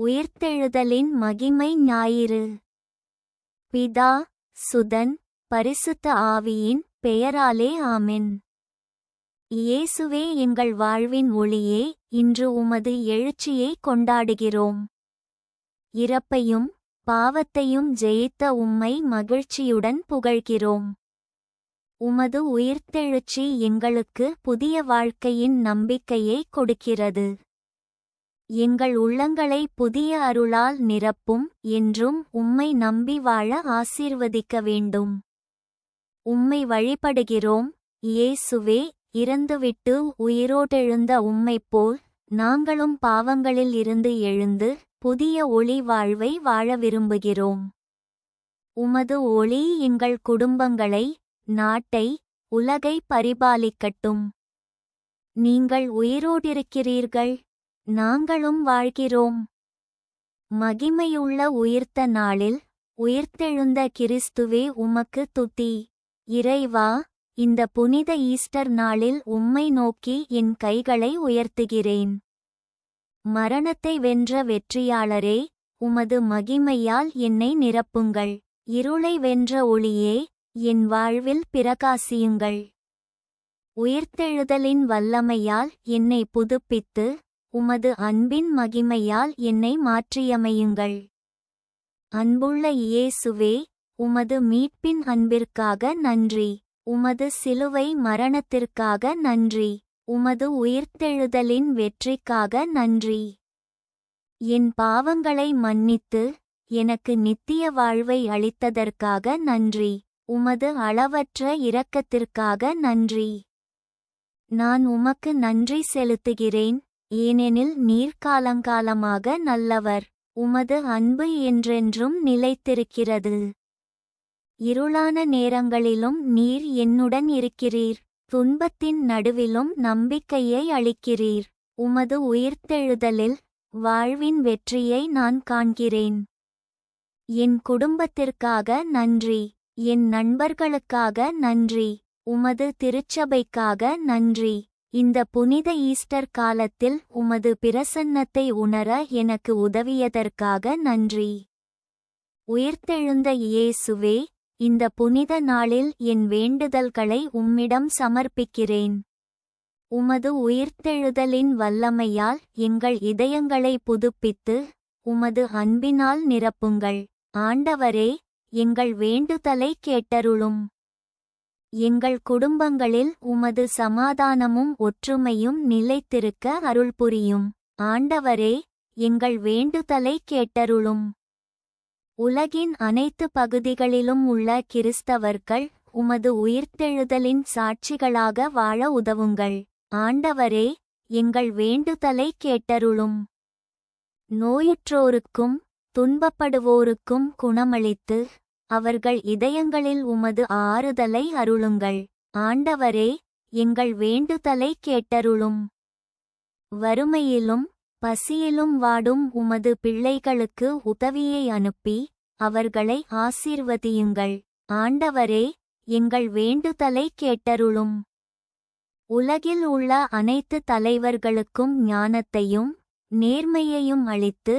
உயிர்த்தெழுதலின் மகிமை ஞாயிறு. பிதா சுதன் பரிசுத்த ஆவியின் பெயராலே ஆமென். இயேசுவே எங்கள் வாழ்வின் ஒளியே இன்று உமது எழுச்சியை கொண்டாடுகிறோம். இறப்பையும் பாவத்தையும் ஜெயித்த உம்மை மகிழ்ச்சியுடன் புகழ்கிறோம். உமது உயிர்த்தெழுச்சி எங்களுக்கு புதிய வாழ்க்கையின் நம்பிக்கையை கொடுக்கிறது. எங்கள் உள்ளங்களை புதிய அருளால் நிரப்பும் என்றும் உம்மை நம்பி வாழ ஆசீர்வதிக்க வேண்டும். உம்மை வழிபடுகிறோம். இயேசுவே இறந்துவிட்டு உயிரோடெழுந்த உம்மைப் போல் நாங்களும் பாவங்களில் இருந்து எழுந்து புதிய ஒளி வாழ்வை வாழ விரும்புகிறோம். உமது ஒளி எங்கள் குடும்பங்களை நாட்டை உலகை பரிபாலிக்கட்டும். நீங்கள் உயிரோடிருக்கிறீர்கள். நாங்களும் வாழ்கிறோம். மகிமையுள்ள உயிர்த்த நாளில் உயிர்த்தெழுந்த கிறிஸ்துவே உமக்கு துதி. இறைவா இந்த புனித ஈஸ்டர் நாளில் உம்மை நோக்கி என் கைகளை உயர்த்துகிறேன். மரணத்தை வென்ற வெற்றியாளரே உமது மகிமையால் என்னை நிரப்புங்கள். இருளை வென்ற ஒளியே என் வாழ்வில் பிரகாசியுங்கள். உயிர்த்தெழுதலின் வல்லமையால் என்னை புதுப்பித்து உமது அன்பின் மகிமையால் என்னை மாற்றியமையுங்கள். அன்புள்ள இயேசுவே உமது மீட்பின் அன்பிற்காக நன்றி. உமது சிலுவை மரணத்திற்காக நன்றி. உமது உயிர்த்தெழுதலின் வெற்றிக்காக நன்றி. என் பாவங்களை மன்னித்து எனக்கு நித்திய வாழ்வை அளித்ததற்காக நன்றி. உமது அளவற்ற இரக்கத்திற்காக நன்றி. நான் உமக்கு நன்றி செலுத்துகிறேன். ஏனெனில் நீர் காலங்காலமாக நல்லவர். உமது அன்பு என்றென்றும் நிலைத்திருக்கிறது. இருளான நேரங்களிலும் நீர் என்னுடன் இருக்கிறீர். துன்பத்தின் நடுவிலும் நம்பிக்கையை அளிக்கிறீர். உமது உயிர்த்தெழுதலில் வாழ்வின் வெற்றியை நான் காண்கிறேன். என் குடும்பத்திற்காக நன்றி. என் நண்பர்களுக்காக நன்றி. உமது திருச்சபைக்காக நன்றி. இந்த புனித ஈஸ்டர் காலத்தில் உமது பிரசன்னத்தை உணர எனக்கு உதவியதற்காக நன்றி. உயிர்த்தெழுந்த இயேசுவே இந்த புனித நாளில் என் வேண்டுதல்களை உம்மிடம் சமர்ப்பிக்கிறேன். உமது உயிர்த்தெழுதலின் வல்லமையால் எங்கள் இதயங்களை புதுப்பித்து உமது அன்பினால் நிரப்புங்கள். ஆண்டவரே எங்கள் வேண்டுதலை கேட்டருளும். எங்கள் குடும்பங்களில் உமது சமாதானமும் ஒற்றுமையும் நிலைத்திருக்க அருள் புரியும். ஆண்டவரே எங்கள் வேண்டுதலை கேட்டருளும். உலகின் அனைத்து பகுதிகளிலும் உள்ள கிறிஸ்தவர்கள் உமது உயிர்த்தெழுதலின் சாட்சிகளாக வாழ உதவுங்கள். ஆண்டவரே எங்கள் வேண்டுதலை கேட்டருளும். நோயுற்றோருக்கும் துன்பப்படுவோருக்கும் குணமளித்து அவர்கள் இதயங்களில் உமது ஆறுதலை அருளுங்கள். ஆண்டவரே எங்கள் வேண்டுதலை கேட்டருளும். வறுமையிலும் பசியிலும் வாடும் உமது பிள்ளைகளுக்கு உதவியை அனுப்பி அவர்களை ஆசீர்வதியுங்கள். ஆண்டவரே எங்கள் வேண்டுதலை கேட்டருளும். உலகில் உள்ள அனைத்து தலைவர்களுக்கும் ஞானத்தையும் நேர்மையையும் அளித்து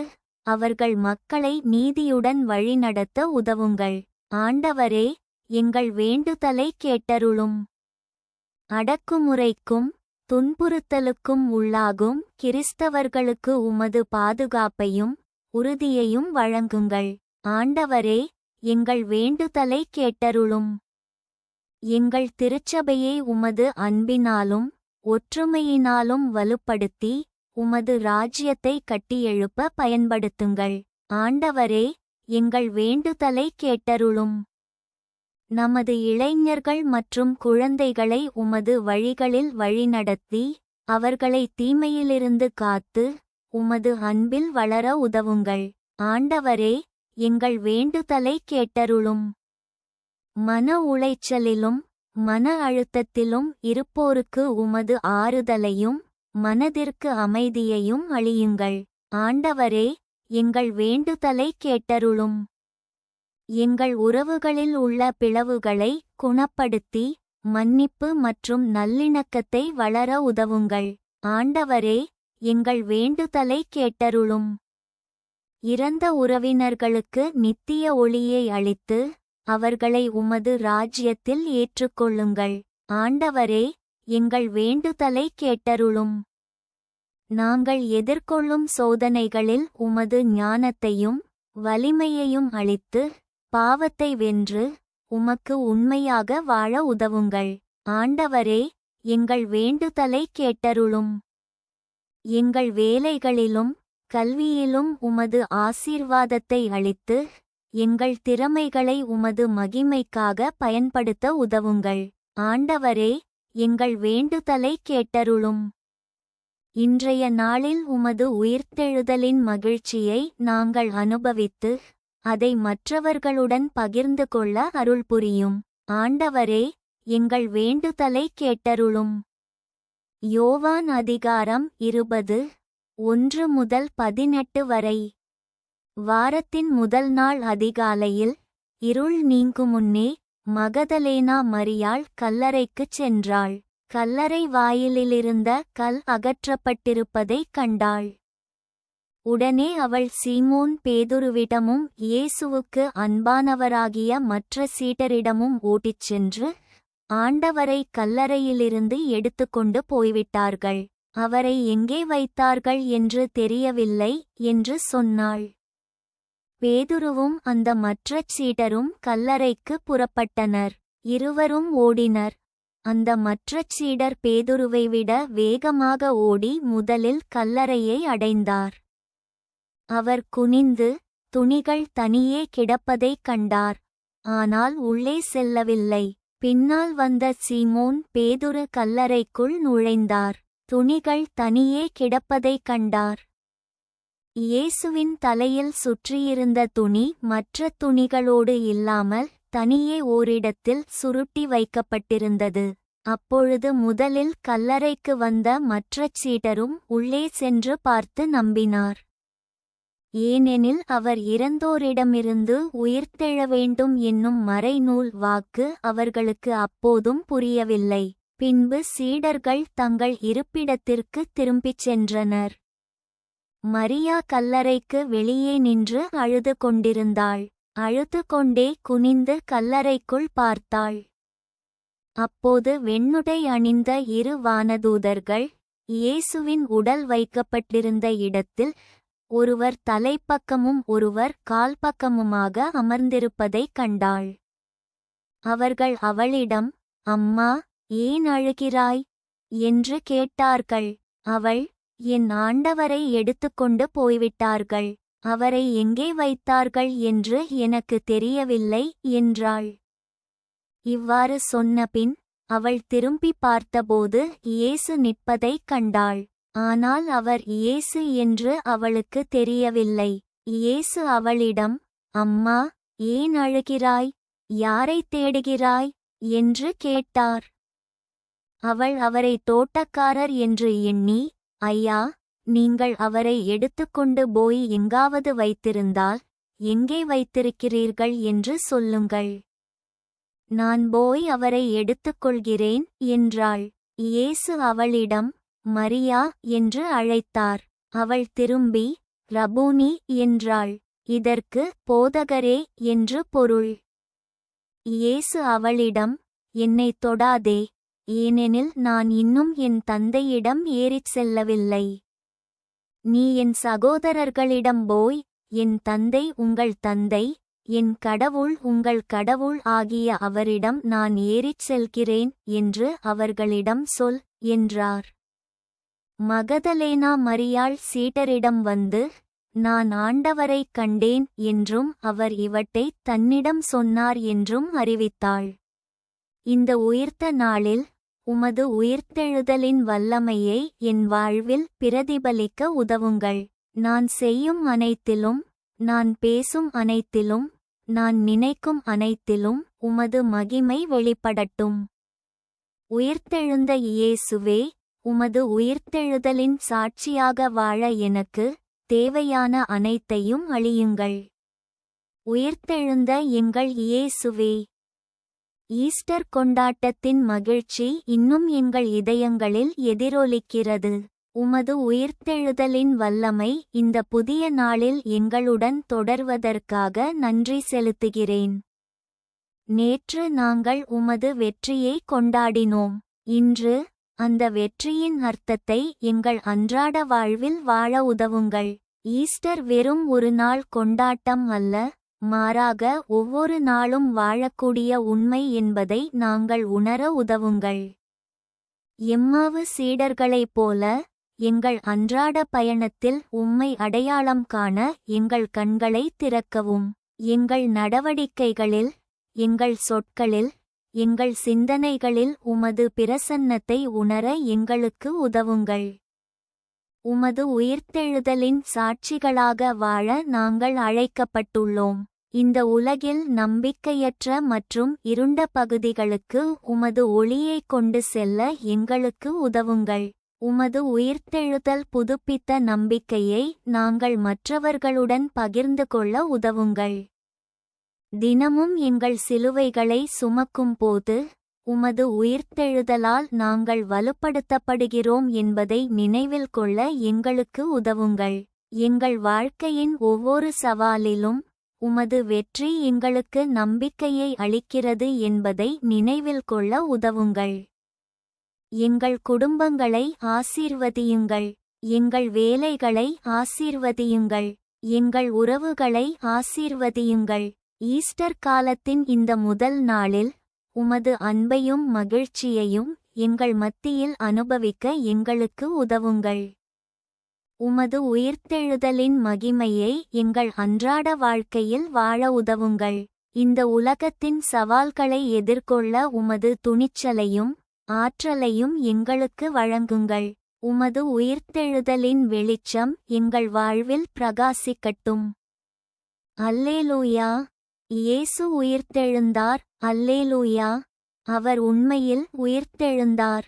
அவர்கள் மக்களை நீதியுடன் வழிநடத்த உதவுங்கள். ஆண்டவரே எங்கள் வேண்டுதலை கேட்டருளும். அடக்குமுறைக்கும் துன்புறுத்தலுக்கும் உள்ளாகும். கிறிஸ்தவர்களுக்கு உமது பாதுகாப்பையும் உறுதியையும் வழங்குங்கள். ஆண்டவரே எங்கள் வேண்டுதலை கேட்டருளும். எங்கள் திருச்சபையை உமது அன்பினாலும் ஒற்றுமையினாலும் வலுப்படுத்தி உமது ராஜ்யத்தை கட்டியெழுப்ப பயன்படுத்துங்கள். ஆண்டவரே எங்கள் வேண்டுதலை கேட்டருளும். நமது இளைஞர்கள் மற்றும் குழந்தைகளை உமது வழிகளில் வழிநடத்தி அவர்களை தீமையிலிருந்து காத்து உமது அன்பில் வளர உதவுங்கள். ஆண்டவரே எங்கள் வேண்டுதலை கேட்டருளும். மன உளைச்சலிலும் மன அழுத்தத்திலும் இருப்போருக்கு உமது ஆறுதலையும் மனதிற்கு அமைதியையும் அழியுங்கள் ஆண்டவரே எங்கள் வேண்டுதலை கேட்டருளும். எங்கள் உறவுகளில் உள்ள பிளவுகளை குணப்படுத்தி மன்னிப்பு மற்றும் நல்லிணக்கத்தை வளர உதவுங்கள். ஆண்டவரே எங்கள் வேண்டுதலை கேட்டருளும். இறந்த உறவினர்களுக்கு நித்திய ஒளியை அளித்து அவர்களை உமது ராஜ்யத்தில் ஏற்றுக்கொள்ளுங்கள். ஆண்டவரே எங்கள் வேண்டுதலை கேட்டருளும். நாங்கள் எதிர்கொள்ளும் சோதனைகளில் உமது ஞானத்தையும் வலிமையையும் அளித்து பாவத்தை வென்று உமக்கு உண்மையாக வாழ உதவுங்கள். ஆண்டவரே எங்கள் வேண்டுதலை கேட்டருளும். எங்கள் வேலைகளிலும் கல்வியிலும் உமது ஆசீர்வாதத்தை அளித்து எங்கள் திறமைகளை உமது மகிமைக்காக பயன்படுத்த உதவுங்கள். ஆண்டவரே எங்கள் வேண்டுதலை கேட்டருளும். இன்றைய நாளில் உமது உயிர்த்தெழுதலின் மகிழ்ச்சியை நாங்கள் அனுபவித்து அதை மற்றவர்களுடன் பகிர்ந்து கொள்ள அருள் புரியும். ஆண்டவரே எங்கள் வேண்டுதலை கேட்டருளும். யோவான் அதிகாரம் இருபது ஒன்று முதல் பதினெட்டு வரை. வாரத்தின் முதல் நாள் அதிகாலையில் இருள் நீங்கும் முன்னே மகதலேனா மரியாள் கல்லறைக்குச் சென்றாள். கல்லறை வாயிலிலிருந்த கல் அகற்றப்பட்டிருப்பதைக் கண்டாள். உடனே அவள் சீமோன் பேதுருவிடமும் இயேசுவுக்கு அன்பானவராகிய மற்ற சீடரிடமும் ஓட்டிச் சென்று ஆண்டவரை கல்லறையிலிருந்து எடுத்துக்கொண்டு போய்விட்டார்கள். அவரை எங்கே வைத்தார்கள் என்று தெரியவில்லை என்று சொன்னாள். பேதுருவும் அந்த மற்ற சீடரும் கல்லறைக்கு புறப்பட்டனர். இருவரும் ஓடினர். அந்த மற்ற சீடர் பேதுருவை விட வேகமாக ஓடி முதலில் கல்லறையை அடைந்தார். அவர் குனிந்து துணிகள் தனியே கிடப்பதைக் கண்டார். ஆனால் உள்ளே செல்லவில்லை. பின்னால் வந்த சீமோன் பேதுரு கல்லறைக்குள் நுழைந்தார். துணிகள் தனியே கிடப்பதைக் கண்டார். இயேசுவின் தலையில் சுற்றியிருந்த துணி மற்ற துணிகளோடு இல்லாமல் தனியே ஓரிடத்தில் சுருட்டி வைக்கப்பட்டிருந்தது. அப்பொழுது முதலில் கல்லறைக்கு வந்த மற்ற சீடரும் உள்ளே சென்று பார்த்து நம்பினார். ஏனெனில் அவர் இறந்தோரிடமிருந்து உயிர்த்தெழ வேண்டும் என்னும் மறைநூல் வாக்கு அவர்களுக்கு அப்போதும் புரியவில்லை. பின்பு சீடர்கள் தங்கள் இருப்பிடத்திற்கு திரும்பிச் சென்றனர். மரியா கல்லறைக்கு வெளியே நின்று அழுது கொண்டிருந்தாள். அழுது கொண்டே குனிந்து கல்லறைக்குள் பார்த்தாள். அப்போது வெண்ணுடை அணிந்த இரு வானதூதர்கள் இயேசுவின் உடல் வைக்கப்பட்டிருந்த இடத்தில் ஒருவர் தலைப்பக்கமும் ஒருவர் கால்பக்கமுமாக அமர்ந்திருப்பதைக் கண்டாள். அவர்கள் அவளிடம் அம்மா ஏன் அழுகிறாய் என்று கேட்டார்கள். அவள் என் ஆண்டவரை எடுத்துக்கொண்டு போய்விட்டார்கள். அவரை எங்கே வைத்தார்கள் என்று எனக்கு தெரியவில்லை என்றாள். இவ்வாறு சொன்னபின் அவள் திரும்பி பார்த்தபோது இயேசு நிற்பதைக் கண்டாள். ஆனால் அவர் இயேசு என்று அவளுக்கு தெரியவில்லை. இயேசு அவளிடம் அம்மா ஏன் அழுகிறாய்? யாரைத் தேடுகிறாய்? என்று கேட்டார். அவள் அவரை தோட்டக்காரர் என்று எண்ணி ஐயா நீங்கள் அவரை எடுத்துக்கொண்டு போய் எங்காவது வைத்திருந்தால் எங்கே வைத்திருக்கிறீர்கள் என்று சொல்லுங்கள். நான் போய் அவரை எடுத்துக்கொள்கிறேன் என்றாள். இயேசு அவளிடம் மரியா என்று அழைத்தார். அவள் திரும்பி ரபூனி என்றாள். இதற்கு போதகரே என்று பொருள். இயேசு அவளிடம் என்னைத் தொடாதே ஏனெனில் நான் இன்னும் என் தந்தையிடம் ஏறிச் செல்லவில்லை. நீ என் சகோதரர்களிடம் போய் என் தந்தை உங்கள் தந்தை என் கடவுள் உங்கள் கடவுள் ஆகிய அவரிடம் நான் ஏறிச் செல்கிறேன் என்று அவர்களிடம் சொல் என்றார். மகதலேனா மரியாள் சீடரிடம் வந்து நான் ஆண்டவரைக் கண்டேன் என்றும் அவர் இவற்றைத் தன்னிடம் சொன்னார் என்றும் அறிவித்தாள். இந்த உயிர்த்த நாளில் உமது உயிர்த்தெழுதலின் வல்லமையை என் வாழ்வில் பிரதிபலிக்க உதவுங்கள். நான் செய்யும் அனைத்திலும் நான் பேசும் அனைத்திலும் நான் நினைக்கும் அனைத்திலும் உமது மகிமை வெளிப்படட்டும். உயிர்த்தெழுந்த இயேசுவே உமது உயிர்த்தெழுதலின் சாட்சியாக வாழ எனக்கு தேவையான அனைத்தையும் அழியுங்கள். உயிர்த்தெழுந்த எங்கள் இயேசுவே ஈஸ்டர் கொண்டாட்டத்தின் மகிழ்ச்சி இன்னும் எங்கள் இதயங்களில் எதிரொலிக்கிறது. உமது உயிர்த்தெழுதலின் வல்லமை இந்த புதிய நாளில் எங்களுடன் தொடர்வதற்காக நன்றி செலுத்துகிறேன். நேற்று நாங்கள் உமது வெற்றியை கொண்டாடினோம். இன்று அந்த வெற்றியின் அர்த்தத்தை எங்கள் அன்றாட வாழ்வில் வாழ உதவுங்கள். ஈஸ்டர் வெறும் ஒரு நாள் கொண்டாட்டம் அல்ல மாறாக ஒவ்வொரு நாளும் வாழக்கூடிய உண்மை என்பதை நாங்கள் உணர உதவுங்கள். எம்மாவு சீடர்களைப் போல எங்கள் அன்றாட பயணத்தில் உம்மை அடையாளம் காண எங்கள் கண்களை திறக்கவும். எங்கள் நடவடிக்கைகளில் எங்கள் சொற்களில் எங்கள் சிந்தனைகளில் உமது பிரசன்னத்தை உணர எங்களுக்கு உதவுங்கள். உமது உயிர்த்தெழுதலின் சாட்சிகளாக வாழ நாங்கள் அழைக்கப்பட்டுள்ளோம். இந்த உலகில் நம்பிக்கையற்ற மற்றும் இருண்ட பகுதிகளுக்கு உமது ஒளியை கொண்டு செல்ல எங்களுக்கு உதவுங்கள். உமது உயிர்த்தெழுதல் புதுப்பித்த நம்பிக்கையை நாங்கள் மற்றவர்களுடன் பகிர்ந்து கொள்ள உதவுங்கள். தினமும் எங்கள் சிலுவைகளை சுமக்கும் போது உமது உயிர்த்தெழுதலால் நாங்கள் வலுப்படுத்தப்படுகிறோம் என்பதை நினைவில் கொள்ள எங்களுக்கு உதவுங்கள். எங்கள் வாழ்க்கையின் ஒவ்வொரு சவாலிலும் உமது வெற்றி எங்களுக்கு நம்பிக்கையை அளிக்கிறது என்பதை நினைவில் கொள்ள உதவுங்கள். எங்கள் குடும்பங்களை ஆசீர்வதியுங்கள். எங்கள் வேலைகளை ஆசீர்வதியுங்கள். எங்கள் உறவுகளை ஆசீர்வதியுங்கள். ஈஸ்டர் காலத்தின் இந்த முதல் நாளில் உமது அன்பையும் மகிழ்ச்சியையும் எங்கள் மத்தியில் அனுபவிக்க எங்களுக்கு உதவுங்கள். உமது உயிர்த்தெழுதலின் மகிமையை எங்கள் அன்றாட வாழ்க்கையில் வாழ உதவுங்கள். இந்த உலகத்தின் சவால்களை எதிர்கொள்ள உமது துணிச்சலையும் ஆற்றலையும் எங்களுக்கு வழங்குங்கள். உமது உயிர்த்தெழுதலின் வெளிச்சம் எங்கள் வாழ்வில் பிரகாசிக்கட்டும். அல்லேலூயா! இயேசு உயிர்த்தெழுந்தார். அல்லேலூயா! அவர் உண்மையில் உயிர்த்தெழுந்தார்.